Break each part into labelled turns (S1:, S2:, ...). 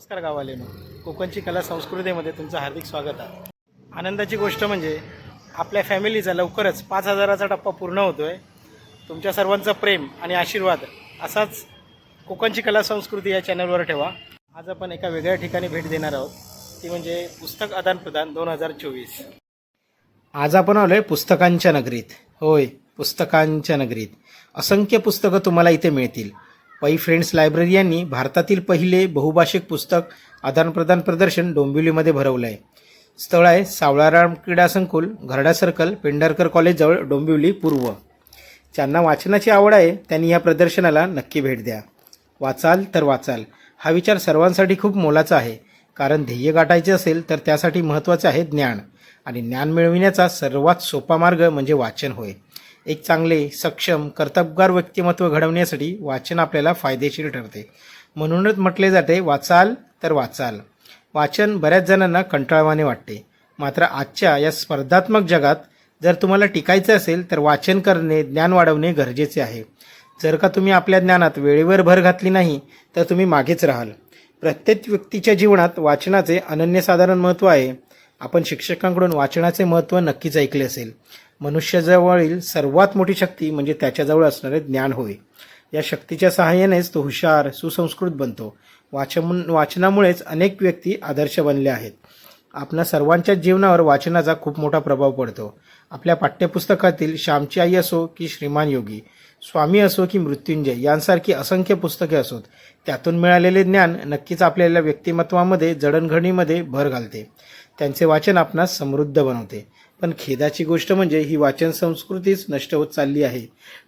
S1: नमस्कार गावालेनो कोकणची कला संस्कृतीमध्ये तुमचं हार्दिक स्वागत आहे. आनंदाची गोष्ट म्हणजे आपल्या फॅमिलीचा लवकरच पाच हजाराचा टप्पा पूर्ण होतो आहे तुमच्या सर्वांचं प्रेम आणि आशीर्वाद असाच कोकणची कला संस्कृती या चॅनलवर ठेवा. आज आपण एका वेगळ्या ठिकाणी भेट देणार आहोत. ती म्हणजे पुस्तक आदानप्रदान दोन हजार चोवीस. आज आपण आलो आहे पुस्तकांच्या नगरीत. होय पुस्तकांच्या नगरीत. असंख्य पुस्तकं तुम्हाला इथे मिळतील. पै फ्रेंड्स लायब्ररी यांनी भारतातील पहिले बहुभाषिक पुस्तक आदानप्रदान प्रदर्शन डोंबिवलीमध्ये भरवलं आहे स्थळ आहे सावळाराम क्रीडा संकुल घरडा सर्कल पेंढारकर कॉलेजजवळ डोंबिवली पूर्व. ज्यांना वाचनाची आवड आहे त्यांनी या प्रदर्शनाला नक्की भेट द्या. वाचाल तर वाचाल. हा विचार सर्वांसाठी खूप मोलाचा आहे. कारण ध्येय गाठायचे असेल तर त्यासाठी महत्त्वाचे आहे ज्ञान. आणि ज्ञान मिळविण्याचा सर्वात सोपा मार्ग म्हणजे वाचन होय. एक चांगले सक्षम कर्तबगार व्यक्तिमत्व घडवण्यासाठी वाचन आपल्याला फायदेशीर ठरते. म्हणूनच म्हटले जाते वाचाल तर वाचाल. वाचन बऱ्याच जणांना कंटाळवाने वाटते. मात्र आजच्या या स्पर्धात्मक जगात जर तुम्हाला टिकायचं असेल तर वाचन करणे ज्ञान वाढवणे गरजेचे आहे. जर का तुम्ही आपल्या ज्ञानात वेळेवर भर घातली नाही तर तुम्ही मागेच राहाल. प्रत्येक व्यक्तीच्या जीवनात वाचनाचे अनन्यसाधारण महत्त्व आहे. आपण शिक्षकांकडून वाचनाचे महत्त्व नक्कीच ऐकले असेल. मनुष्याजवळील सर्वात मोठी शक्ती म्हणजे त्याच्याजवळ असणारे ज्ञान होय. या शक्तीच्या सहाय्यानेच तो हुशार सुसंस्कृत बनतो. वाचन वाचनामुळेच अनेक व्यक्ती आदर्श बनले आहेत. आपल्या सर्वांच्याच जीवनावर वाचनाचा खूप मोठा प्रभाव पडतो. आपल्या पाठ्यपुस्तकातील श्यामची आई असो की श्रीमान योगी स्वामी असो की मृत्युंजय यांसारखी असंख्य पुस्तके असोत. त्यातून मिळालेले ज्ञान नक्कीच आपल्याला व्यक्तिमत्वामध्ये जडणघडणीमध्ये भर घालते. त्यांचे वाचन आपणास समृद्ध बनवते. पण खेदाची गोष्ट म्हणजे ही वाचन संस्कृतीच नष्ट होत चालली आहे.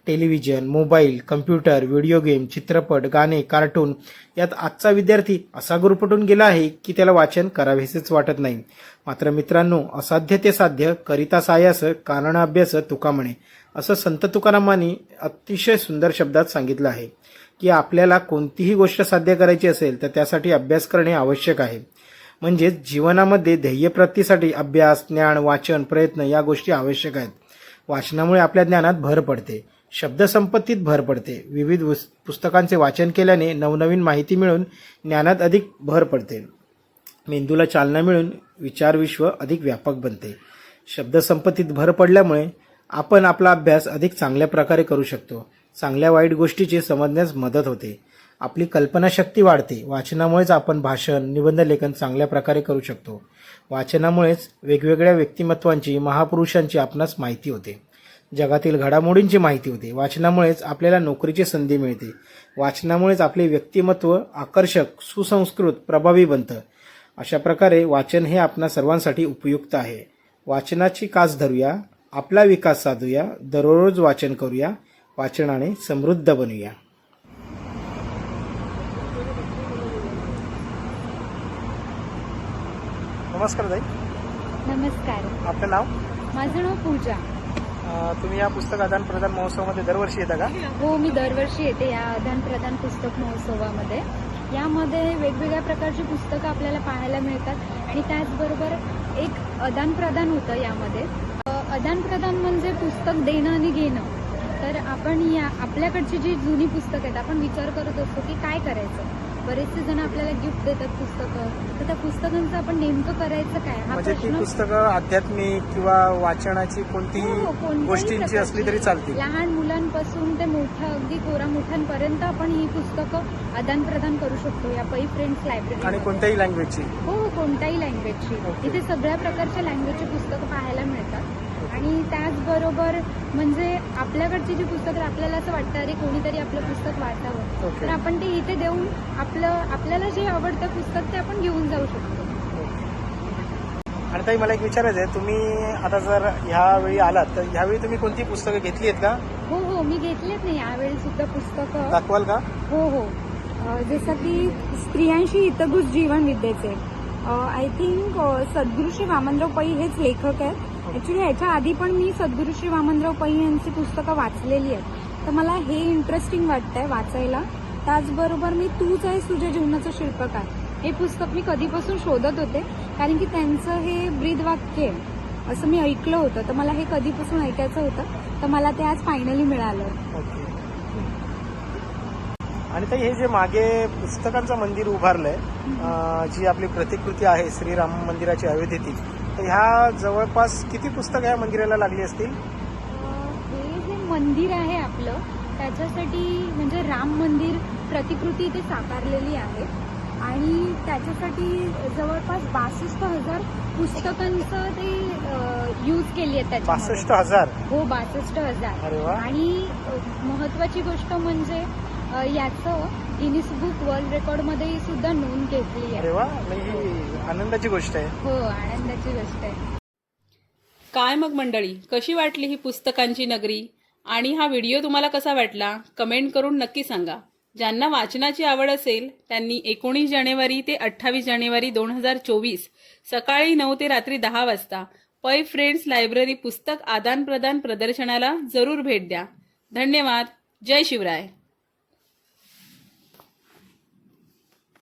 S1: Television mobile computer video game चित्रपट गाणे कार्टून यात आजचा विद्यार्थी असा गुरुपटून गेला आहे की त्याला वाचन करावेसेच वाटत नाही. मात्र मित्रांनो असाध्य ते साध्य करिता सायास कारण अभ्यास तुका म्हणे. असं संत तुकारामांनी अतिशय सुंदर शब्दात सांगितलं आहे की आपल्याला कोणतीही गोष्ट साध्य करायची असेल तर त्यासाठी अभ्यास करणे आवश्यक आहे. म्हणजेच जीवनामध्ये ध्येयप्राप्तीसाठी अभ्यास ज्ञान वाचन प्रयत्न या गोष्टी आवश्यक आहेत. वाचनामुळे आपल्या ज्ञानात भर पडते. शब्दसंपत्तीत भर पडते. विविध पुस्तकांचे वाचन केल्याने नवनवीन माहिती मिळून ज्ञानात अधिक भर पडते. मेंदूला चालना मिळून विचारविश्व अधिक व्यापक बनते. शब्दसंपत्तीत भर पडल्यामुळे आपण आपला अभ्यास अधिक चांगल्या प्रकारे करू शकतो. चांगल्या वाईट गोष्टीची समजण्यास मदत होते. आपली कल्पनाशक्ती वाढते. वाचनामुळेच आपण भाषण निबंधलेखन चांगल्या प्रकारे करू शकतो. वाचनामुळेच वेगवेगळ्या व्यक्तिमत्वांची महापुरुषांची आपणास माहिती होते. जगातील घडामोडींची माहिती होते. वाचनामुळेच आपल्याला नोकरीची संधी मिळते. वाचनामुळेच आपले व्यक्तिमत्व आकर्षक सुसंस्कृत प्रभावी बनतं. अशा प्रकारे वाचन हे आपणा सर्वांसाठी उपयुक्त आहे. वाचनाची कास धरूया आपला विकास साधूया दररोज वाचन करूया वाचनाने समृद्ध बनूया. नमस्कार ताई.
S2: नमस्कार.
S1: आपलं नाव?
S2: माझं नाव पूजा.
S1: अं, तुम्ही या पुस्तक आदान प्रदान महोत्सवामध्ये दरवर्षी येता का?
S2: हो मी दरवर्षी येते या आदान प्रदान पुस्तक महोत्सवामध्ये. यामध्ये वेगवेगळ्या प्रकारची पुस्तकं आपल्याला पाहायला मिळतात आणि त्याचबरोबर एक आदान प्रदान होतं यामध्ये. आदान प्रदान म्हणजे पुस्तक देणं आणि घेणं. तर आपण या आपल्याकडची जी जुनी पुस्तकं आहेत आपण विचार करत असतो की काय करायचं? बरेचसे जण आपल्याला गिफ्ट देतात पुस्तकं. तर त्या पुस्तकांचं आपण नेमकं करायचं काय? हा
S1: म्हणजे ती
S2: प्रश्न
S1: पुस्तकं आध्यात्मिक किंवा वाचनाची कोणतीही
S2: हो, हो, कोणत्याही
S1: गोष्टींची. असली तरी चालतील.
S2: लहान मुलांपासून ते मोठ्या अगदी कोरा मोठ्यांपर्यंत आपण ही पुस्तकं आदान प्रदान करू शकतो. या पै फ्रेंड्स
S1: आणि
S2: लायब्ररी
S1: कोणत्याही लँग्वेजची
S2: हो हो कोणत्याही लँग्वेजची
S1: ओके.
S2: इथे सगळ्या प्रकारच्या लँग्वेजची पुस्तकं पाहायला मिळतात. आणि त्याचबरोबर म्हणजे आपल्याकडची जी पुस्तकं आपल्याला असं वाटतं अरे कोणीतरी आपलं पुस्तक वाचावं. तर आपण ते इथे देऊन आपलं आपल्याला जे आवडतं पुस्तक ते आपण घेऊन जाऊ शकतो.
S1: आणि ताई मला एक विचारायचं आहे तुम्ही आता जर ह्यावेळी आलात तर ह्यावेळी तुम्ही कोणती पुस्तकं घेतली आहेत का?
S2: हो हो मी घेतलेत नाही यावेळी सुद्धा पुस्तकं.
S1: दाखवाल का?
S2: हो हो. जसं की स्त्रियांशी हितगुज जीवन विद्येचे. आय थिंक सद्गुरू श्री वामनराव पै हेच लेखक आहेत. ऍक्च्युली ह्याच्या आधी पण मी सद्गुरू श्री वामनराव पै यांची पुस्तकं वाचलेली आहेत. तर मला हे इंटरेस्टिंग वाटतंय वाचायला. त्याचबरोबर मी तूच आहेस तुझ्या जीवनाचं शिल्पकार हे पुस्तक मी कधीपासून शोधत होते कारण की त्यांचं हे ब्रीदवाक्य आहे. असं मी ऐकलं होतं. तर मला हे कधीपासून ऐकायचं होतं. तर मला ते आज फायनली मिळालं.
S1: आणि हे जे मागे पुस्तकांचं मंदिर उभारलंय जी आपली प्रतिकृती आहे श्रीराम मंदिराची अयोध्येतील ह्या जवळपास किती पुस्तकं या मंदिराला लागली असतील?
S2: हे जे मंदिर आहे आपलं त्याच्यासाठी म्हणजे राम मंदिर प्रतिकृती इथे साकारलेली आहे. आणि त्याच्यासाठी जवळपास बासष्ट हजार पुस्तकांचं ते यूज केली आहे त्याच्यामध्ये.
S1: बासष्ट हजार?
S2: हो बासष्ट हजार.
S1: अरे वा.
S2: आणि महत्वाची गोष्ट म्हणजे अ, याचं गिनीस बुक वर्ल्ड रेकॉर्डमध्ये सुद्धा नोंद घेतली
S1: अरे
S2: आहे
S1: वा ही आनंदाची गोष्ट आहे.
S2: हो आनंदाची गोष्ट आहे.
S3: काय मग मंडळी कशी वाटली ही पुस्तकांची नगरी? आणि हा व्हिडिओ तुम्हाला कसा वाटला? कमेंट करून नक्की सांगा. ज्यांना वाचनाची आवड असेल त्यांनी एकोणीस जानेवारी ते अठ्ठावीस जानेवारी दोन हजार चोवीस सकाळी नऊ ते रात्री दहा वाजता पै फ्रेंड्स लायब्ररी पुस्तक आदान प्रदान प्रदर्शनाला जरूर भेट द्या. धन्यवाद. जय शिवराय.